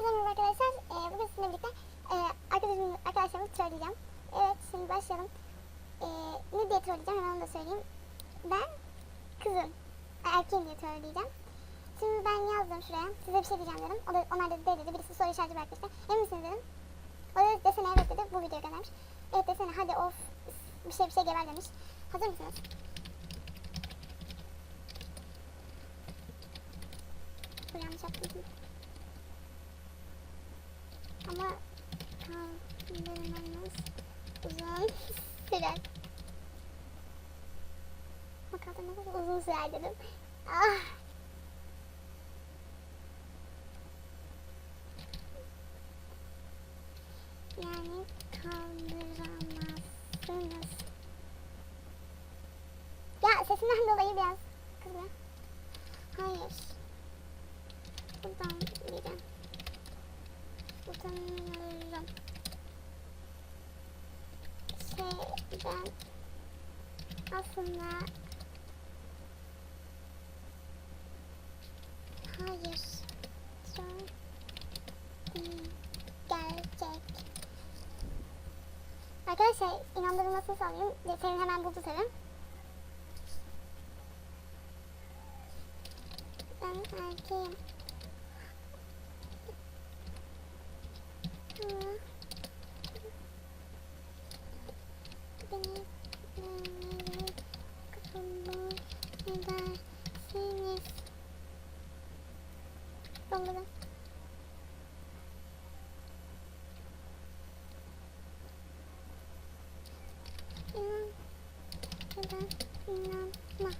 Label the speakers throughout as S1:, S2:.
S1: Hepinize merhaba arkadaşlar. Ee, bugün sizinle birlikte e, arkadaşım, arkadaşlarımı trolleyeceğim. Evet şimdi başlayalım. Ee, ne diye trolleyeceğim hemen onu da söyleyeyim. Ben kızım. Erkeğim diye trolleyeceğim. Şimdi ben yazdım şuraya. Size bir şey diyeceğim dedim. O da, onlar dedi de dedi. Birisi soru işareti bırakmıştı. Emin misiniz dedim. O da desene evet dedi. Bu videoya göndermiş. Evet desene hadi of bir şey bir şey geber demiş. Hazır mısınız? Bu yanlış yaptım. Ama kaldırmamız uzun sürer. Ama kaldırmamız uzun sürer dedim. Ah. Yani kaldıramazsınız. Ya sesinden dolayı biraz kızıyor. Hayır. Buradan gideceğim. Utanıyorum. Şey ben aslında hayır değil gerçek. Arkadaşlar inandırılmasını sağlayayım. Senin hemen buldu tabii. Ben erkeğim. ま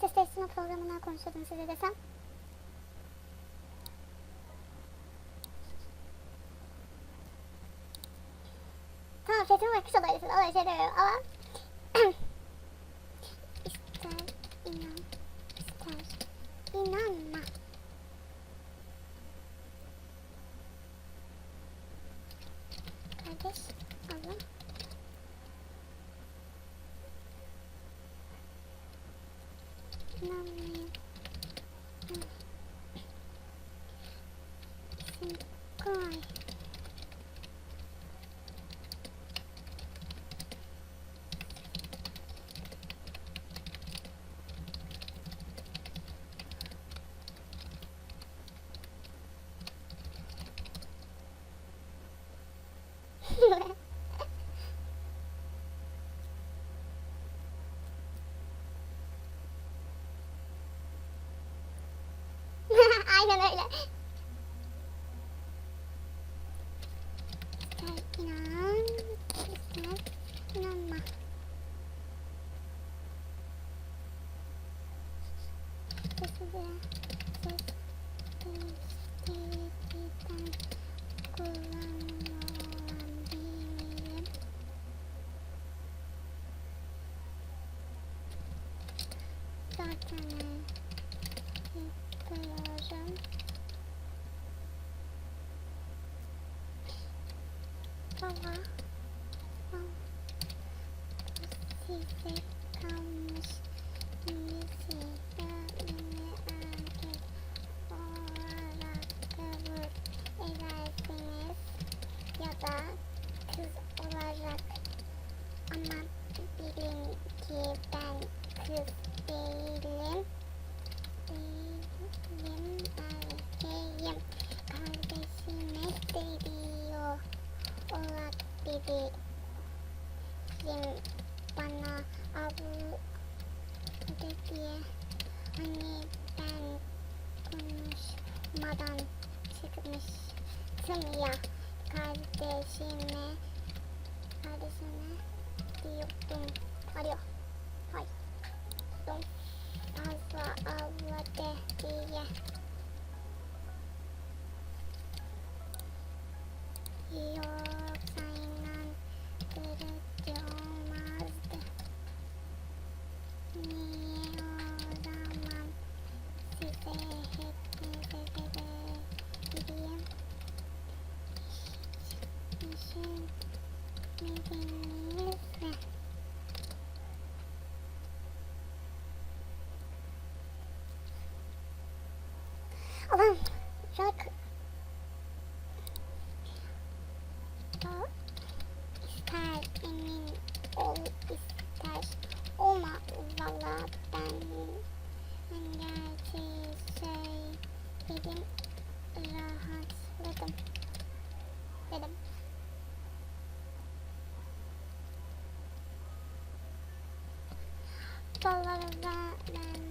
S1: そして質のプログラムの今週の数字でさすごい初代です。あ、知って。Zaten yapıyorum. Allah'ım şu an k- O ister emin ol ister olma valla ben ben gerçeği söyledim rahatladım dedim. Vallahi ben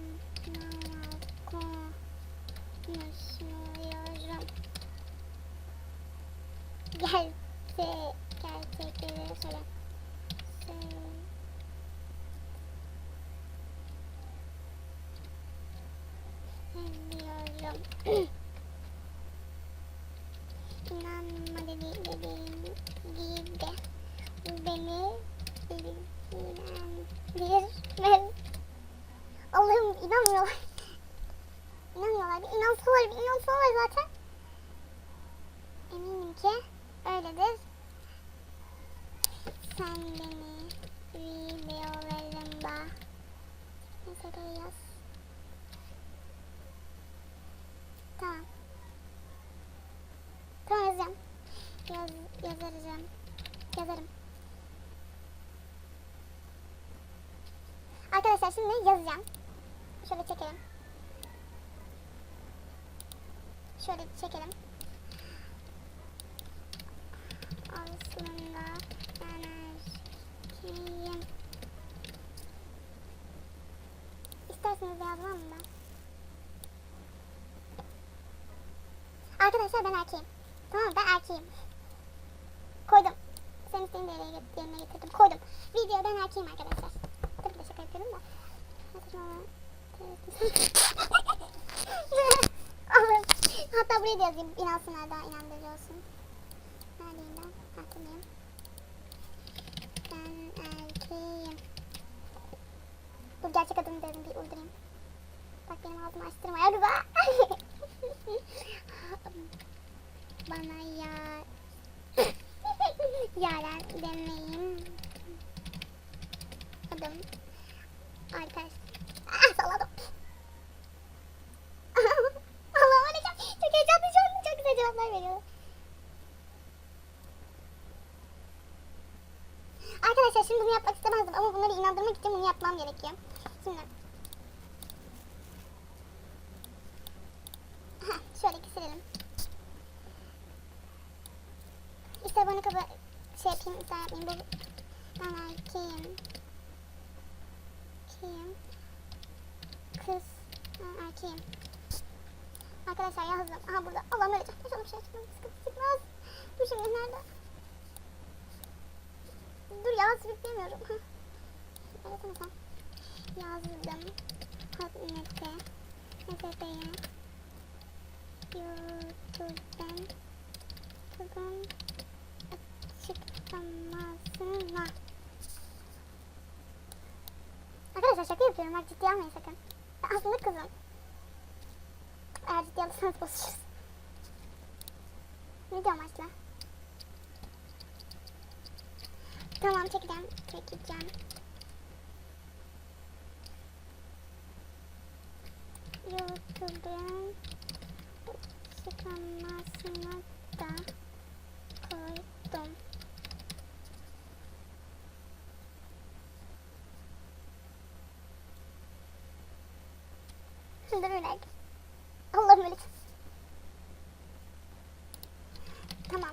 S1: konuşmuyorum. Gelse gerçekleri söyle. Söylemiyorum. İnanma dedi, dediğim gibi. Beni ilgilendirmez. Allah'ım inanmıyorlar. İnanmıyorlar. Bir inansalar, bir inansalar zaten. Eminim ki öyledir. Sen beni videolarımda mesela yaz. Tamam. Tamam yazacağım. Yaz, yazarım. Yazarım. Arkadaşlar şimdi yazacağım. Şöyle çekelim. Şöyle çekelim. Aslında ben erkeğim. İsterseniz yazmam mı? Arkadaşlar ben erkeğim. Tamam? Ben erkeğim. Koydum. Sen istediğin yere get- yerine getirdim. Koydum. Video ben erkeğim arkadaşlar. Tabii de şaka yapıyorum da. Hatta buraya da yazayım. İnansınlar daha inandırıcı olsun. Neredeyim ben? Hatırlayayım. Ben erkeğim. Dur gerçek adını dedim bir uydurayım. Bak benim ağzımı açtırma ya kıza. Bana ya Yaren demeyin. Adım Arkadaş. Ah salladım. Allah'ım öleceğim. Çok heyecanlı şu an. Çok güzel cevaplar veriyor. Arkadaşlar şimdi bunu yapmak istemezdim ama bunları inandırmak için bunu yapmam gerekiyor. Şimdi. Heh, şöyle kesilelim. İşte bunu kaba ister yapmayayım. Bu ben erkeğim. Erkeğim. Kız. Ben erkeğim. Arkadaşlar yazdım. Aha burada. Allah'ım öleceğim. İnşallah bir şey. Sıkıntı çıkmaz. Dur şimdi nerede? Dur ya sürükleyemiyorum. Evet tamam. Yazdım. Hazmete. Hazmeteye. YouTube'dan. Bugün açıklamasına. Arkadaşlar şaka yapıyorum. Bak ciddiye almayın sakın. Ben aslında kızım. Eğer ciddiye alırsanız bozuşuruz. Video amaçla. Tamam çekeceğim. Çekeceğim. YouTube'un açıklamasına da koydum. Dur bir dakika. Allah'ım öyle. Tamam.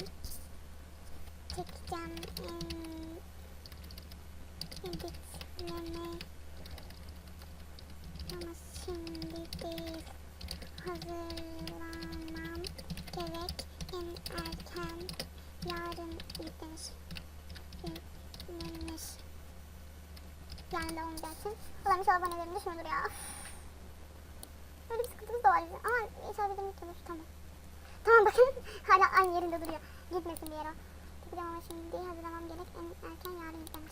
S1: Çekeceğim. Hmm. Ama değil. Hazırlanmam gerek. En erken yarın yüklenir. Yüklenir. Yarın da olacaksın. Allah'ım inşallah abonelerim düşmüyordur ya. Böyle bir sıkıntımız da var bizim. Ama inşallah bizim yüklenir. Tamam. Tamam bakın. Hala aynı yerinde duruyor. Gitmesin bir yere. Çekeceğim ama şimdi hazırlamam gerek. En erken yarın yüklenir.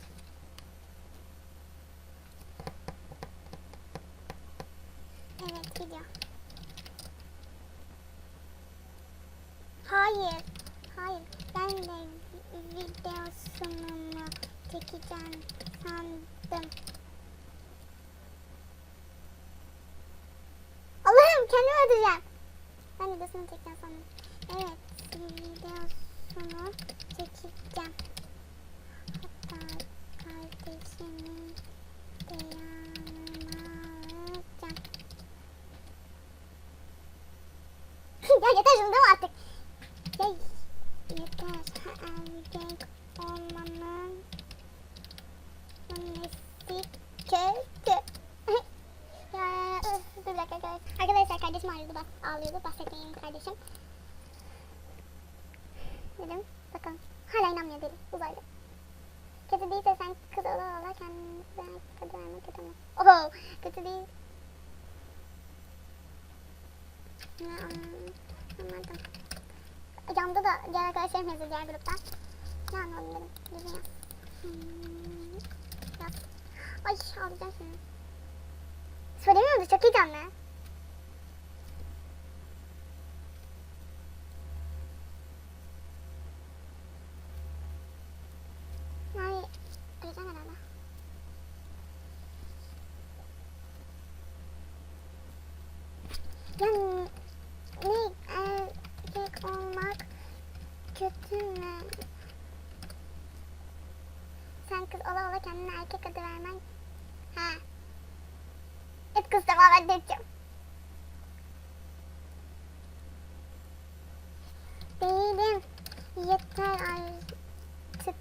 S1: Evet gidiyor. De çekeceğim sandım. Allah'ım kendimi öldüreceğim. Ben videosunu çekeceğim sandım. Evet videosunu çekeceğim. Hatta kardeşimin de yanıma alacağım. ya yeter şunu deme artık. Ya yeter. Erkek olmanın nesi kötü. ya öf, dur bir dakika arkadaşlar. Arkadaşlar kardeşim ağlıyordu, bas, ağlıyordu. Bahsettiğim kardeşim. Dedim bakın hala inanmıyor deli uzaylı. Kötü değilse sen kız ola ola kendini kadar vermek kötü mü? Oho kötü değil. Anladım. Camda da diğer arkadaşlarım yazıyor diğer gruptan. Ne anladım dedim. Düzgün yaz. Hmm. Ay şimdi. Söylemiyor musun? Çok heyecanlı. Ay, öleceğim herhalde. Yani ne erkek olmak kötü mü? Sen kız ola ola kendine erkek adı vermen. Ha. Et kız tamam ben de edeceğim. Değilim. Yeter artık.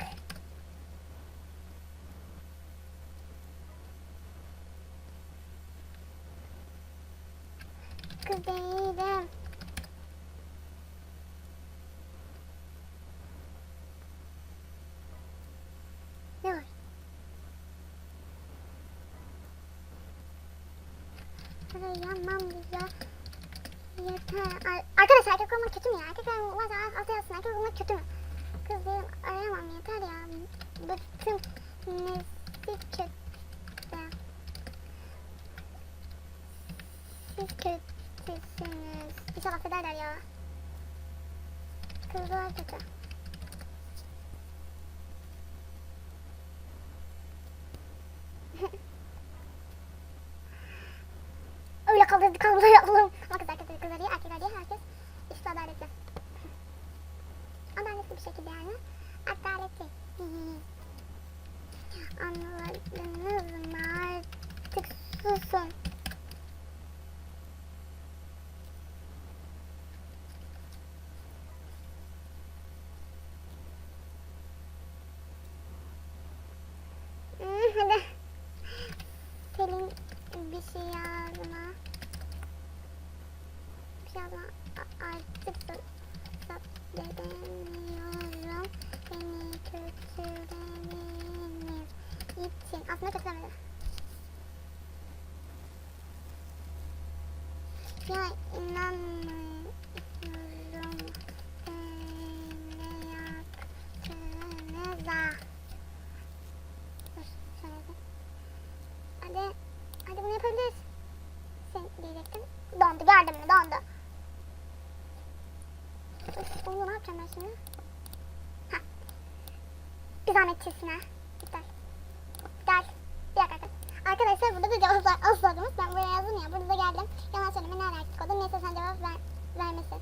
S1: Kız değilim. Ne var? Arayamam ya. Yeter. Ar- Arkadaşlar erkek olmak kötü mü ya? Erkek olmak varsa alt- alta yazsın. Erkek olmak kötü mü? Kız değilim. Arayamam yeter ya. Bıktım. Nesi kötü? Siz kötüsünüz. İnşallah affederler ya. Kızlar kötü. Öyle kaldı kaldı oğlum. Ama kız erkek kızlar diye erkekler diye herkes eşit adaletli. Adaletli bir şekilde yani. Adaletli. Anladınız mı artık susun. Hmm, Hadi. Selin bir şey yazma. Bir şey yazma. A- Artık sabredemiyorum. Beni kötülemeniz için. Aslında kötülemedi. Ya inanmıyorum. Beni yaptığınıza. Dur, şöyle. Hadi, hadi bunu yapabiliriz. Sen diyecektim. Dondu, gördün mü? Dondu. Üf, bunu ne yapacağım ben şimdi? Hah. Bir zahmet çizsine. Gel. Gel. Bir dakika. arkadaşlar. Arkadaşlar burada da cevaplar asladınız. Yazdım ya. Burada da geldim. Yalan söyleme ne alakası kodum. Neyse sen cevap ver, vermesin.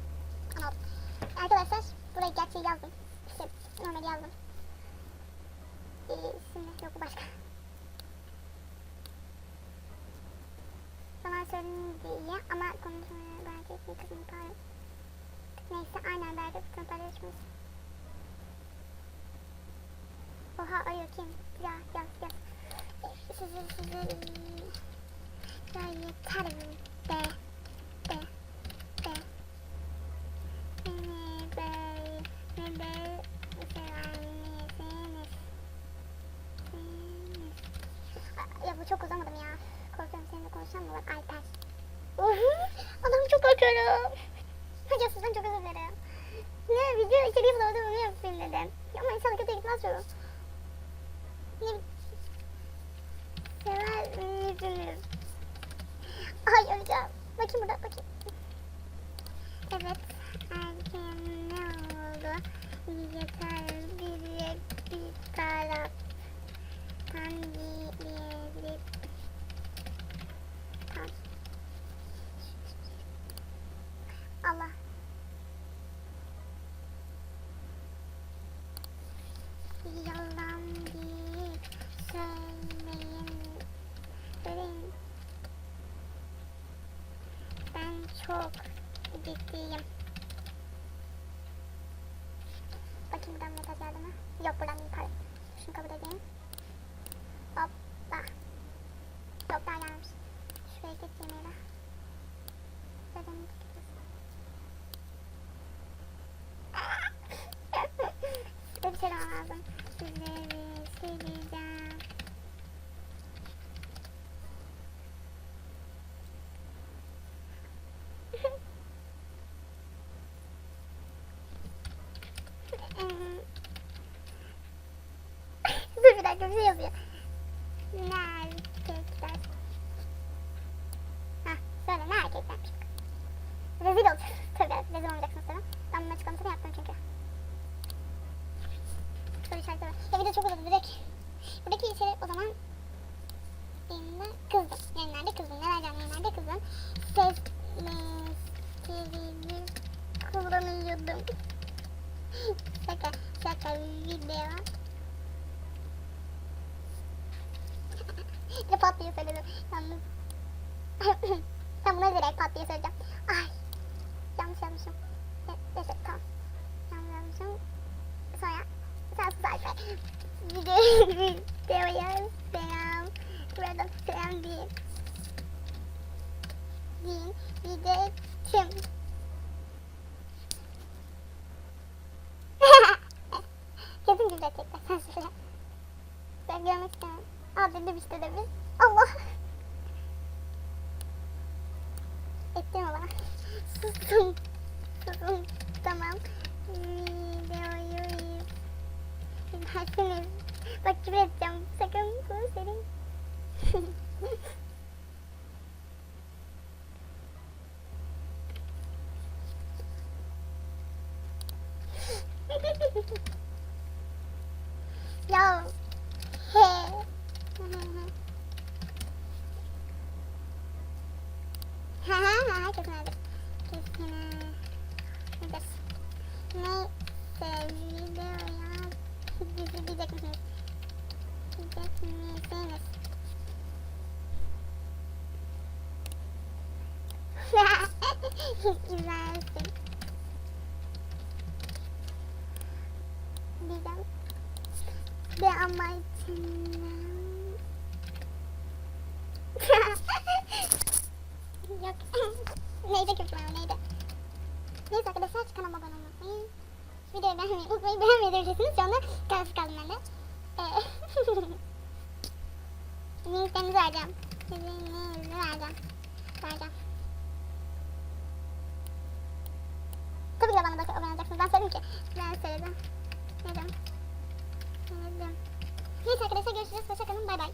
S1: Anladım. Arkadaşlar buraya gerçeği yazdım. İşte normal yazdım. Ee, şimdi yok başka. Sana söyledim diye ama konuşmaya belki bir kızını paylaş. Neyse aynen belki kızını paylaşmış. Oha ayı kim? Ya ya ya. Sizi sizi. Ya yeter be. Be. Be. Beni böyle böyle misiniz? Misiniz? Ya bu çok uzamadım ya. Korkuyorum seninle konuşacağım mı? Bak Alper. Adam çok korkuyorum. Hocam sizden çok özür dilerim. Ne video içeriği bulamadım bunu yapayım dedim. Ama inşallah kötü gitmez çoğu. Ne Sever misiniz? Ay öleceğim. Bakayım burada bakayım. Evet. Erken ne oldu? Yeter bir bir taraf çok ciddiyim. Bakayım buradan mesaj geldi mi? Yok buradan değil pardon. Şunu kabul edeyim. Hoppa. Yok daha gelmemiş. Şuraya git yemeğe. Bedenin Böyle bir şey lazım. Sizleri seveceğim. Dur bir bir şey yazıyor. Erkekler? Hah söyle ne erkeklermiş? Rezil olacaksın. Tabii rezil olmayacaksın sonra. Ben bunun açıklamasını yaptım çünkü. Soru işareti var. Ya de çok uzadı direkt. Buradaki içerik o zaman Yayınla kızdım. Yayınlarda kızdım. Neler canlı yayınlarda kızdım. Ses mesleğini kullanıyordum. şaka şaka video. De pat diye söyledim. Yalnız. ben buna direkt pat söyleyeceğim. Ay. Yanlış yapmışım. Ne- Neyse tamam. Yanlış yapmışım. Sonra sen sus Alper. Video, videoya selam. Burada selam değil. Değil. De kim? Dedim işte de bir. Allah. Ettin mi bana? Sustum. Sustum. Tamam. Videoyu izlersiniz. Bak küfür edeceğim. Sakın bunu senin. ya. Kesin öyledir. Kesin öyledir. Neyse videoya dizi diyecek misiniz? Diyecek misiniz? İzlersin. Diyeceğim. Bir ama Yok. neydi kötü neydi? Neyse arkadaşlar kanalıma abone olmayı unutmayın. Videoyu beğenmeyi unutmayın. Beğenmeyebilirsiniz. Şu anda kararsız kaldım ben de. Ee, linklerinizi vereceğim. Linklerinizi vereceğim. Vereceğim. Tabii ki de bana da abone olacaksınız. Ben söyledim ki. Ben söyledim. Dedim. Dedim. Neyse arkadaşlar görüşürüz. Hoşçakalın. Bay bay.